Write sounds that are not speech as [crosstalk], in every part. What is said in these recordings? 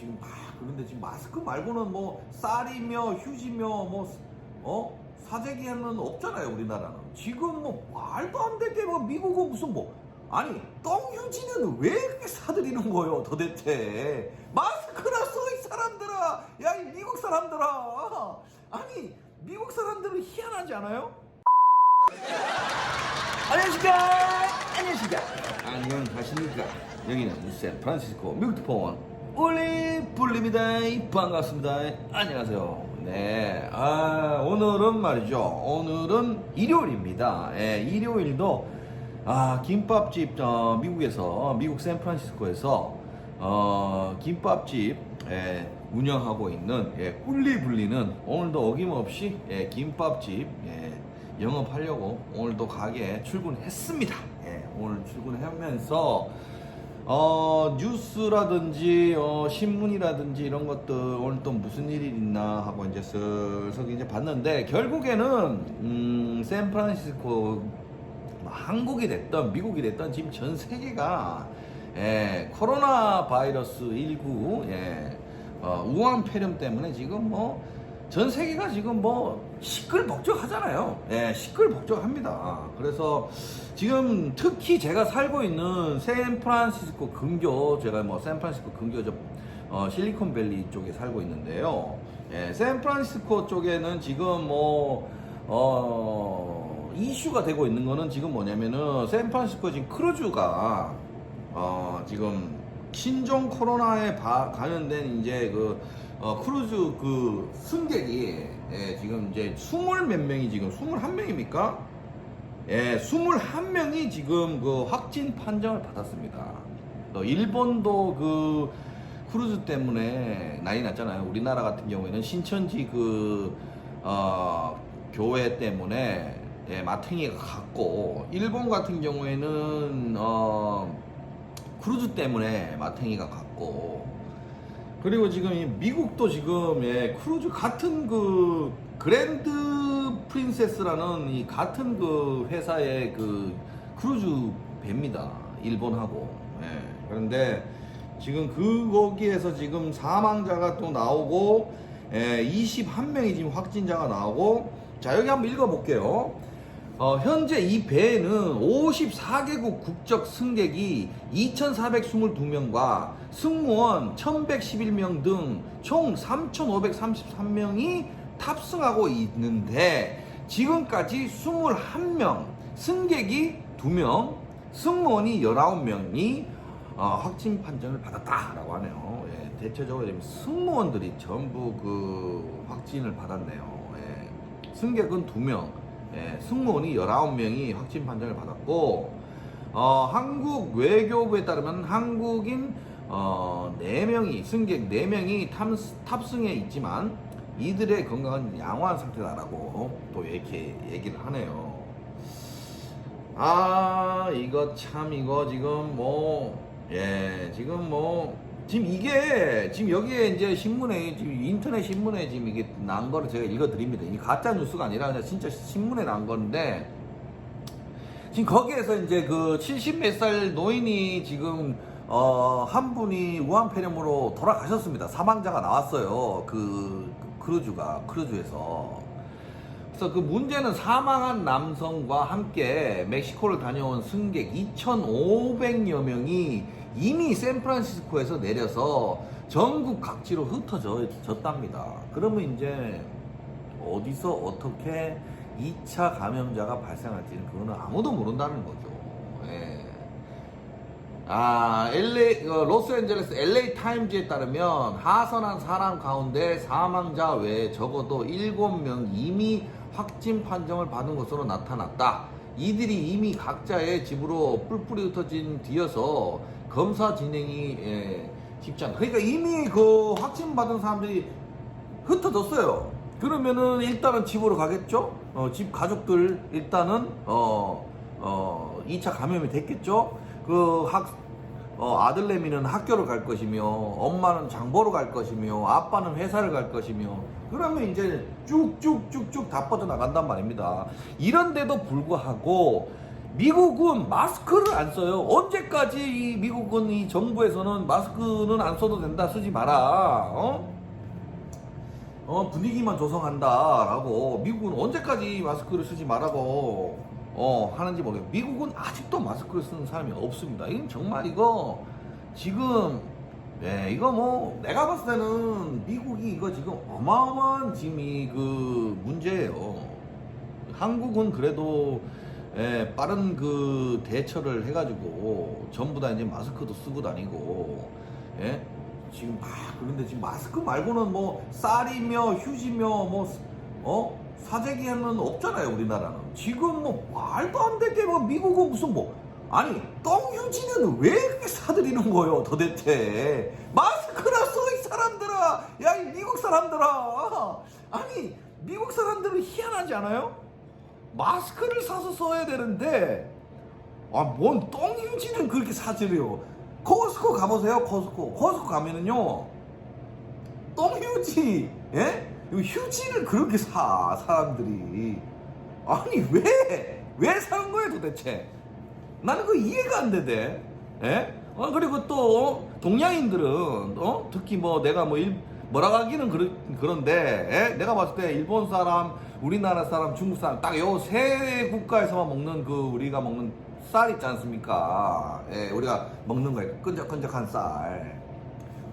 지금 막 그런데 지금 마스크 말고는 뭐 쌀이며 휴지며 뭐 어? 사재기는 없잖아요 우리나라는. 지금 뭐 말도 안 되게 뭐 미국은 무슨 뭐 아니 똥 휴지는 왜 그렇게 사들이는 거예요 도대체? 마스크나 써이 사람들아! 야 이 미국 사람들아! 아니 미국 사람들은 희한하지 않아요? 안녕하십니까? 안녕하십니까? 안녕하십니까? 여기는 샌프란시스코 미국트폰 올리 블리입니다. 반갑습니다. 안녕하세요. 네. 아, 오늘은 말이죠. 오늘은 일요일입니다. 예, 일요일도 아 김밥집 어, 미국에서 미국 샌프란시스코에서 어, 김밥집 예, 운영하고 있는 예, 꿀리블리는 오늘도 어김없이 예, 김밥집 예, 영업하려고 오늘도 가게에 출근했습니다. 예, 오늘 출근하면서 어, 뉴스라든지 어, 신문이라든지 이런 것들 오늘 또 무슨 일이 있나 하고 이제 슬슬 이제 봤는데 결국에는 음, 샌프란시스코 뭐 한국이 됐던 미국이 됐던 지금 전 세계가 예, 코로나 바이러스 19 예, 어, 우한 폐렴 때문에 지금 뭐 전 세계가 지금 뭐 시끌벅적하잖아요. 예, 시끌벅적합니다. 그래서 지금 특히 제가 살고 있는 샌프란시스코 근교 제가 뭐 샌프란시스코 근교 저 어, 실리콘밸리 쪽에 살고 있는데요. 예, 샌프란시스코 쪽에는 지금 뭐 어, 이슈가 되고 있는 거는 지금 뭐냐면은 샌프란시스코 지금 크루즈가 어, 지금 신종 코로나에 바- 감염된 이제 그 어, 크루즈 그 승객이 예, 지금 이제 스물 몇 명이 지금 스물 한 명입니까? 예, 스물 한 명이 지금 그 확진 판정을 받았습니다. 또 일본도 그 크루즈 때문에 난리 났잖아요. 우리나라 같은 경우에는 신천지 그 어, 교회 때문에 예, 마탱이가 갔고 일본 같은 경우에는 어, 크루즈 때문에 마탱이가 갔고 그리고 지금 이 미국도 지금 예, 크루즈 같은 그 그랜드 프린세스라는 이 같은 그 회사의 그 크루즈 배입니다. 일본하고. 예, 그런데 지금 그 거기에서 지금 사망자가 또 나오고 예, 21명이 지금 확진자가 나오고 자 여기 한번 읽어볼게요. 어, 현재 이 배에는 54개국 국적 승객이 2,422명과 승무원 1,111명 등 총 3,533명이 탑승하고 있는데 지금까지 21명, 승객이 2명, 승무원이 19명이 어, 확진 판정을 받았다라고 하네요. 예, 대체적으로 승무원들이 전부 그 확진을 받았네요. 예, 승객은 2명, 예, 승무원이 19명이 확진 판정을 받았고, 어, 한국 외교부에 따르면 한국인 어, 4명이, 승객 4명이 탑, 탑승해 있지만 이들의 건강은 양호한 상태다라고 또 이렇게 얘기를 하네요. 아, 이거 참, 이거 지금 뭐, 예, 지금 뭐, 지금 이게, 지금 여기에 이제 신문에, 지금 인터넷 신문에 지금 이게 난 거를 제가 읽어드립니다. 이 가짜 뉴스가 아니라 그냥 진짜 신문에 난 건데, 지금 거기에서 이제 그 70몇 살 노인이 지금 어, 한 분이 우한 폐렴으로 돌아가셨습니다. 사망자가 나왔어요. 그, 그 크루즈가, 크루즈에서. 그래서 그 문제는 사망한 남성과 함께 멕시코를 다녀온 승객 2,500여 명이 이미 샌프란시스코에서 내려서 전국 각지로 흩어졌답니다. 그러면 이제 어디서 어떻게 2차 감염자가 발생할지는 그거는 아무도 모른다는 거죠. 예. 아, LA, 어, 로스앤젤레스 LA 타임즈에 따르면 하선한 사람 가운데 사망자 외에 적어도 7명 이미 확진 판정을 받은 것으로 나타났다. 이들이 이미 각자의 집으로 뿔뿔이 흩어진 뒤여서 검사 진행이 예, 쉽지 않다. 그러니까 이미 그 확진 받은 사람들이 흩어졌어요. 그러면은 일단은 집으로 가겠죠? 어, 집 가족들 일단은 어, 어, 2차 감염이 됐겠죠? 그 학, 어, 아들내미는 학교를 갈 것이며, 엄마는 장보러 갈 것이며, 아빠는 회사를 갈 것이며, 그러면 이제 쭉쭉쭉쭉 다 뻗어나간단 말입니다. 이런데도 불구하고, 미국은 마스크를 안 써요. 언제까지 이 미국은 이 정부에서는 마스크는 안 써도 된다, 쓰지 마라. 어? 어, 분위기만 조성한다라고 미국은 언제까지 마스크를 쓰지 말라고 어, 하는지 모르겠어요. 미국은 아직도 마스크를 쓰는 사람이 없습니다. 이건 정말 이거 지금 네, 이거 뭐 내가 봤을 때는 미국이 이거 지금 어마어마한 지금 이 그 문제예요. 한국은 그래도 예, 빠른 그 대처를 해가지고 전부 다 이제 마스크도 쓰고 다니고 예? 지금 막 그런데 지금 마스크 말고는 뭐 쌀이며 휴지며 뭐 어? 사재기는 없잖아요 우리나라는 지금 뭐 말도 안 되게 뭐 미국은 무슨 뭐 아니 똥휴지는 왜 그렇게 사들이는 거예요 도대체 마스크나 써 이 사람들아 야 이 미국 사람들아 아니 미국 사람들은 희한하지 않아요? 마스크를 사서 써야 되는데 아뭔 똥휴지는 그렇게 사들여 코스코 가보세요 코스코 코스코 가면은요 똥휴지 예? 이 휴지를 그렇게 사 사람들이 아니 왜? 왜 사는 거예요 도대체 나는 그 이해가 안 되대 예? 어, 그리고 또 동양인들은 어? 특히 뭐 내가 뭐 일, 뭐라 하기는 그러, 그런데 예? 내가 봤을 때 일본 사람 우리나라 사람 중국 사람 딱 요 세 국가에서만 먹는 그 우리가 먹는 쌀 있지 않습니까 예, 우리가 먹는 거예요 끈적끈적한 쌀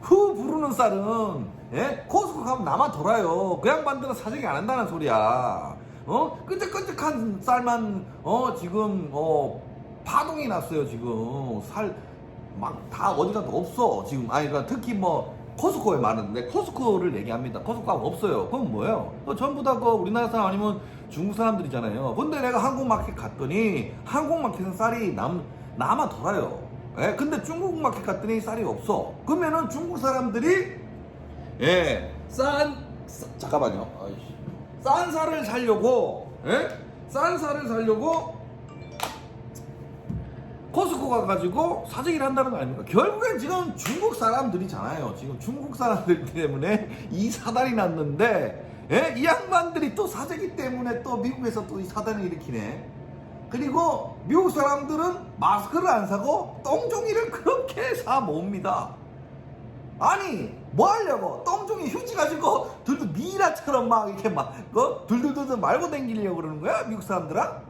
후 부르는 쌀은 예? 코스코 가면 나만 돌아요. 그 양반들은 사정이 안 한다는 소리야. 어? 끈적끈적한 쌀만 어 지금 어 파동이 났어요 지금 살 막 다 어디 가도 없어 지금 아니 그러니까 특히 뭐 코스코에 많은데 코스코를 얘기합니다. 코스코가 없어요. 그건 뭐예요? 그 전부 다 그 우리나라 사람 아니면 중국 사람들이잖아요. 근데 내가 한국 마켓 갔더니 한국 마켓은 쌀이 남 남아 돌아요. 예, 근데 중국 마켓 갔더니 쌀이 없어. 그러면은 중국 사람들이 예, 싼 싸- 잠깐만요. 아이씨. 싼 쌀을 사려고 예? 싼 쌀을 사려고 코스코 가가지고 사재기를 한다는 거 아닙니까? 결국엔 지금 중국 사람들이잖아요. 지금 중국 사람들 때문에 이 사단이 났는데, 예? 이 양반들이 또 사재기 때문에 또 미국에서 또 이 사단을 일으키네. 그리고 미국 사람들은 마스크를 안 사고 똥종이를 [laughs] 그렇게 사 모읍니다. 아니 뭐 하려고 똥종이 휴지 가지고 둘둘 미라처럼 막 이렇게 막 어? 둘둘둘둘 말고 다니려고 그러는 거야 미국 사람들아?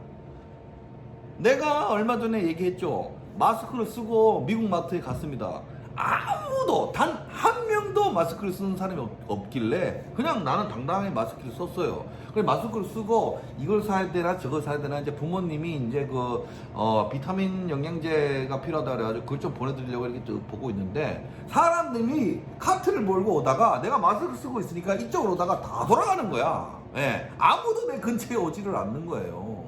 내가 얼마 전에 얘기했죠. 마스크를 쓰고 미국 마트에 갔습니다. 아무도 단 한 명도 마스크를 쓰는 사람이 없, 없길래 그냥 나는 당당하게 마스크를 썼어요. 그래 마스크를 쓰고 이걸 사야 되나 저걸 사야 되나 이제 부모님이 이제 그 어, 비타민 영양제가 필요하다 그래가지고 그걸 좀 보내드리려고 이렇게 쭉 보고 있는데 사람들이 카트를 몰고 오다가 내가 마스크 쓰고 있으니까 이쪽으로 오다가 다 돌아가는 거야. 예, 아무도 내 근처에 오지를 않는 거예요.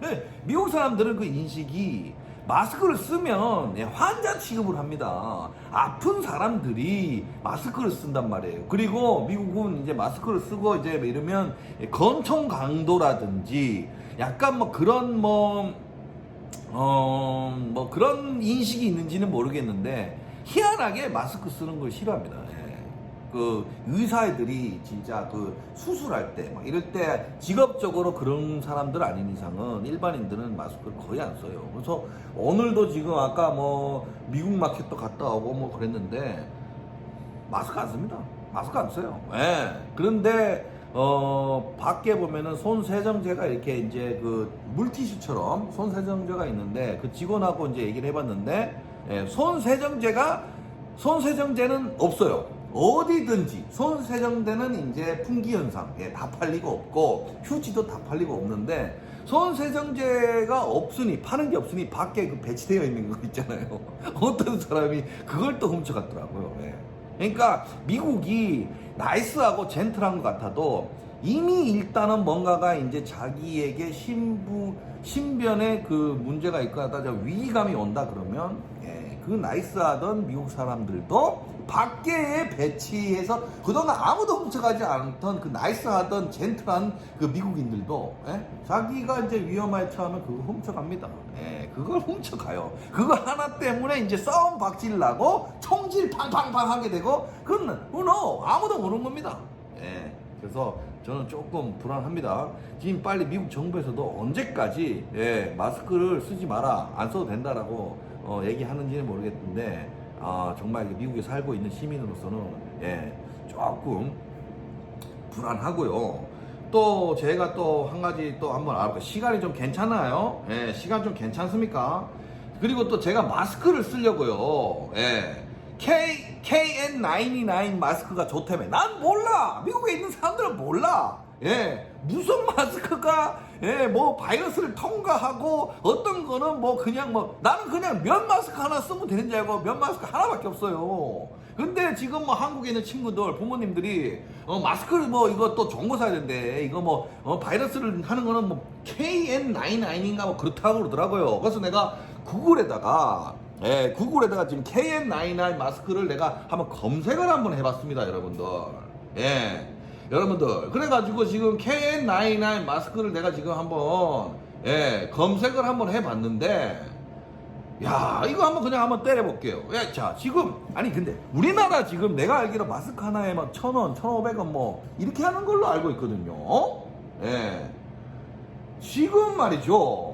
네, 미국 사람들은 그 인식이 마스크를 쓰면 예, 환자 취급을 합니다. 아픈 사람들이 마스크를 쓴단 말이에요. 그리고 미국은 이제 마스크를 쓰고 이제 이러면 건총 강도라든지 약간 뭐 그런 뭐, 어, 뭐 그런 인식이 있는지는 모르겠는데 희한하게 마스크 쓰는 걸 싫어합니다. 예. 그 의사들이 진짜 그 수술할 때 막 이럴 때 직업적으로 그런 사람들 아닌 이상은 일반인들은 마스크를 거의 안 써요. 그래서 오늘도 지금 아까 뭐 미국 마켓도 갔다 오고 뭐 그랬는데 마스크 안 씁니다. 마스크 안 써요. 예. 그런데 어 밖에 보면은 손 세정제가 이렇게 이제 그 물티슈처럼 손 세정제가 있는데 그 직원하고 이제 얘기를 해봤는데 예, 손 세정제가 손 세정제는 없어요. 어디든지 손 세정제는 이제 풍기 현상 예, 다 팔리고 없고 휴지도 다 팔리고 없는데 손 세정제가 없으니 파는 게 없으니 밖에 그 배치되어 있는 거 있잖아요. [laughs] 어떤 사람이 그걸 또 훔쳐갔더라고요. 예. 그러니까 미국이 나이스하고 젠틀한 것 같아도 이미 일단은 뭔가가 이제 자기에게 신부 신변에 그 문제가 있거나 따져 위기감이 온다 그러면 예, 그 나이스하던 미국 사람들도 밖에 배치해서 그동안 아무도 훔쳐가지 않던 그 나이스하던 젠틀한 그 미국인들도 예, 자기가 이제 위험에 처하면 그거 훔쳐갑니다. 예, 그걸 훔쳐가요. 그거 하나 때문에 이제 싸움 박질 나고 총질 팡팡팡 하게 되고 그건 no 아무도 모르는 겁니다. 예. 그래서 저는 조금 불안합니다. 지금 빨리 미국 정부에서도 언제까지 예, 마스크를 쓰지 마라, 안 써도 된다라고 어, 얘기하는지는 모르겠는데 아, 정말 미국에 살고 있는 시민으로서는 예, 조금 불안하고요. 또 제가 또 한 가지 또 한번 알아볼게요. 시간이 좀 괜찮나요? 예, 시간 좀 괜찮습니까? 그리고 또 제가 마스크를 쓰려고요. 예. K, KN99 마스크가 좋다며. 난 몰라! 미국에 있는 사람들은 몰라! 예. 무슨 마스크가, 예, 뭐, 바이러스를 통과하고, 어떤 거는 뭐, 그냥 뭐, 나는 그냥 면 마스크 하나 쓰면 되는 줄 알고, 면 마스크 하나밖에 없어요. 근데 지금 뭐, 한국에 있는 친구들, 부모님들이, 어, 마스크를 뭐, 이거 또 좋은 거 사야 된대. 이거 뭐, 어, 바이러스를 하는 거는 뭐, KN99인가 뭐, 그렇다고 그러더라고요. 그래서 내가 구글에다가, 예, 구글에다가 지금 KN99 마스크를 내가 한번 검색을 한번 해봤습니다, 여러분들. 예. 여러분들. 그래가지고 지금 KN99 마스크를 내가 지금 한번, 예, 검색을 한번 해봤는데, 야, 이거 한번 그냥 한번 때려볼게요. 야, 자, 지금, 아니, 근데, 우리나라 지금 내가 알기로 마스크 하나에 막 천 원, 천오백 원 뭐, 이렇게 하는 걸로 알고 있거든요. 예. 지금 말이죠.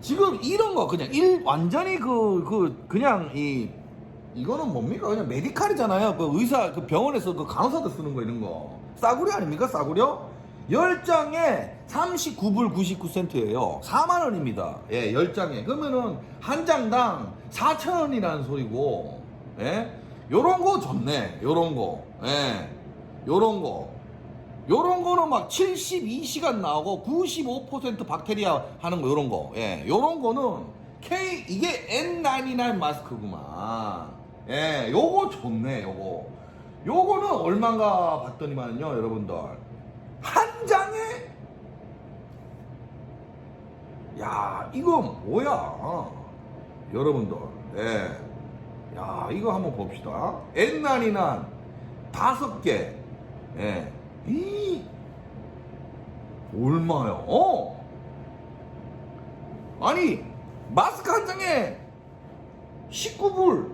지금 이런 거 그냥 일 완전히 그 그 그, 냥 이 이거는 뭡니까? 그냥 메디칼이잖아요. 그 의사 그 병원에서 그 간호사들 쓰는 거 이런 거. 싸구려 아닙니까? 싸구려? 10장에 39불 99센트예요. 4만 원입니다. 예 10장에. 그러면은 한 장당 4천 원이라는 소리고 예? 요런 거 좋네. 요런 거예. 요런 거 요런 거는 막 72시간 나오고 95% 박테리아 하는 거 요런 거. 예. 요런 거는 K 이게 N99 마스크구만. 예. 요거 좋네. 요거. 요거는 얼마인가 봤더니만요, 여러분들. 한 장에 야, 이거 뭐야? 여러분들. 예. 야, 이거 한번 봅시다. N99 다섯 개. 예. 이 얼마요? 어? 아니 마스크 한 장에 19불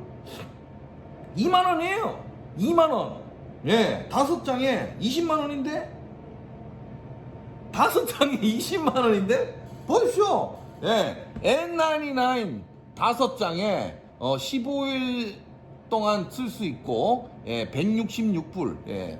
2만 원이에요. 2만 원. 예, 다섯 장에 20만 원인데 다섯 장에 [laughs] 20만 원인데 보십시오. 예, N99 다섯 장에 어 15일 동안 쓸 수 있고 예, 166불. 예.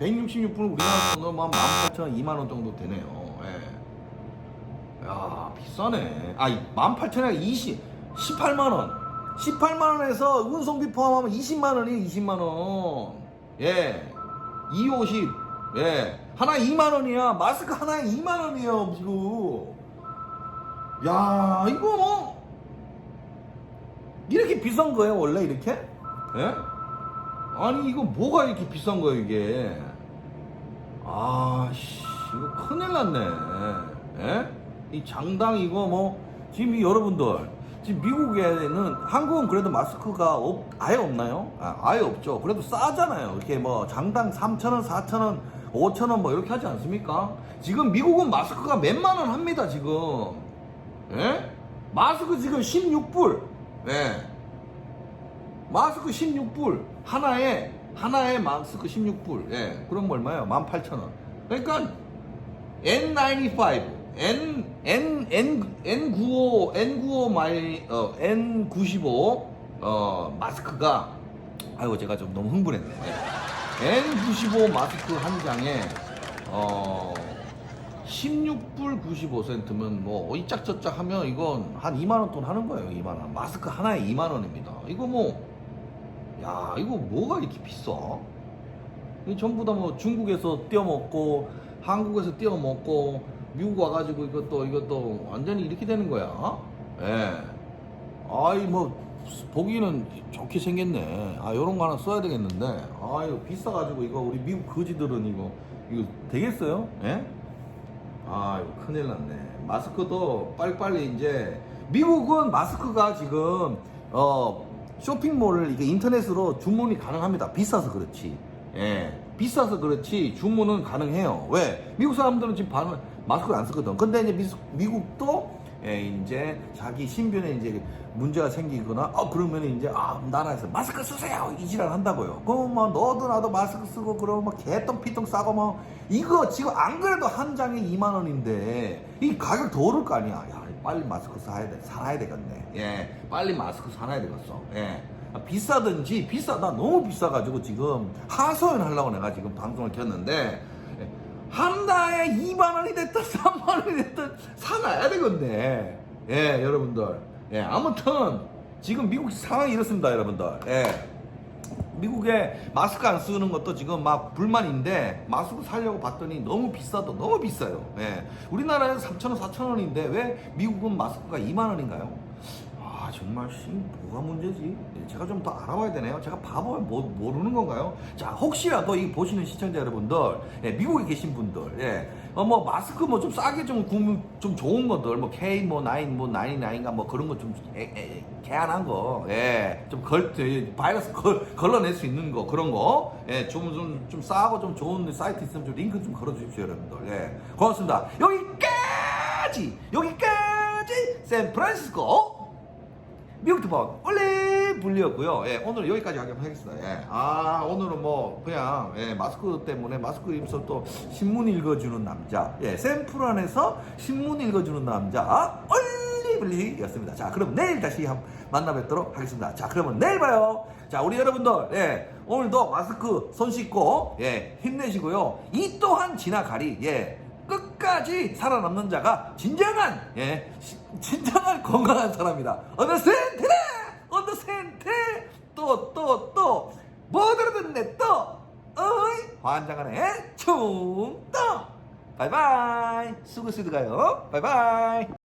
166불 우리나라 돈으로 뭐 18,000원, 2만 원 정도 되네요. 예. 야, 비싸네. 아, 18,000원에 20, 18만 원. 18만 원에서 운송비 포함하면 20만 원이에요, 20만 원. 예. 250. 예. 하나 2만 원이야. 마스크 하나에 2만 원이에요, 지금. 야, 이거 뭐 이렇게 비싼 거예요, 원래 이렇게? 예? 아니 이거 뭐가 이렇게 비싼 거예요 이게 아씨 이거 큰일 났네 예? 이 장당 이거 뭐 지금 이 여러분들 지금 미국에는 한국은 그래도 마스크가 없, 아예 없나요? 아, 예 없죠 그래도 싸잖아요 이렇게 뭐 장당 3천원 4천원 5천원 뭐 이렇게 하지 않습니까? 지금 미국은 마스크가 몇만 원 합니다 지금 예? 마스크 지금 16불 예. 마스크 16불 하나에 하나에 마스크 16불. 예 그럼 뭐 얼마예요? 18,000원. 그러니까 N95 N N N N95 N95 마이 어 N95 어 마스크가 아이고 제가 좀 너무 흥분했네. 예. N95 마스크 한 장에 어 16불 95센트면 뭐 이짝저짝 하면 이건 한 2만 원 돈 하는 거예요 2만 원. 마스크 하나에 2만 원입니다. 이거 뭐 야 이거 뭐가 이렇게 비싸? 이 전부 다 뭐 중국에서 띄어먹고 한국에서 띄어먹고 미국 와가지고 이것도 이것도 완전히 이렇게 되는 거야. 예. 아이 뭐 보기는 좋게 생겼네. 아 요런 거 하나 써야 되겠는데. 아 이거 비싸가지고 이거 우리 미국 거지들은 이거 이거 되겠어요? 예? 아 이거 큰일 났네. 마스크도 빨리빨리 이제 미국은 마스크가 지금 어 쇼핑몰을 이게 인터넷으로 주문이 가능합니다. 비싸서 그렇지. 예. 비싸서 그렇지 주문은 가능해요. 왜? 미국 사람들은 지금 반 마스크를 안 쓰거든. 근데 이제 미국, 미국도 예, 이제 자기 신변에 이제 문제가 생기거나 어 그러면 이제 아 나라에서 마스크 쓰세요 이 지랄 한다고요. 그럼 뭐 너도 나도 마스크 쓰고 그러면 막 개똥 피똥 싸고 뭐 이거 지금 안 그래도 한 장에 2만 원인데 이 가격 더 오를 거 아니야. 야 빨리 마스크 사야 돼 살아야 되겠네. 예, 빨리 마스크 사놔야 되겠어. 예. 아, 비싸든지 비싸다 너무 비싸가지고 지금 하소연 하려고 내가 지금 방송을 켰는데 예, 한 달에 2만 원이 됐든 3만 원이 됐든 사놔야 되겠네. 예, 여러분들. 예, 아무튼 지금 미국 상황이 이렇습니다, 여러분들. 예. 미국에 마스크 안 쓰는 것도 지금 막 불만인데 마스크 사려고 봤더니 너무 비싸도 너무 비싸요. 예. 우리나라에서 3,000원, 4,000원인데 왜 미국은 마스크가 2만 원인가요? 아 정말 씨 뭐가 문제지? 예, 제가 좀 더 알아봐야 되네요. 제가 바보 뭐, 모르는 건가요? 자 혹시라도 이 보시는 시청자 여러분들, 예, 미국에 계신 분들, 예, 어, 뭐 마스크 뭐 좀 싸게 좀 구면 좀 좋은 것들, 뭐 K 뭐 나인 뭐 나인 나인가 뭐 그런 거좀 개안한 거, 예, 좀걸 바이러스 걸, 걸러낼 수 있는 거 그런 거, 예, 좀좀좀 싸고 좀 좋은 사이트 있으면 좀 링크 좀 걸어주십시오, 여러분들. 예, 고맙습니다. 여기까지 여기까지 샌프란시스코. 미국 투번 원래 불리였고요. 예, 오늘 여기까지 하도록 하겠습니다. 예. 아 오늘은 뭐 그냥 예, 마스크 때문에 마스크 입어서 또 신문 읽어주는 남자. 예, 샌프란에서 신문 읽어주는 남자 올리블리였습니다. 자, 그럼 내일 다시 한 만나 뵙도록 하겠습니다. 자, 그러면 내일 봐요. 자, 우리 여러분들, 예, 오늘도 마스크 손 씻고 예, 힘내시고요. 이 또한 지나가리. 예. 끝까지 살아남는 자가 진정한 예 시- 진정한 건강한 사람이다. 어느샌트네 어느샌트! 또 또 또 뭐 들었네 또 어이 환장하네. 충또! 바이바이! 수고수고가요. 바이바이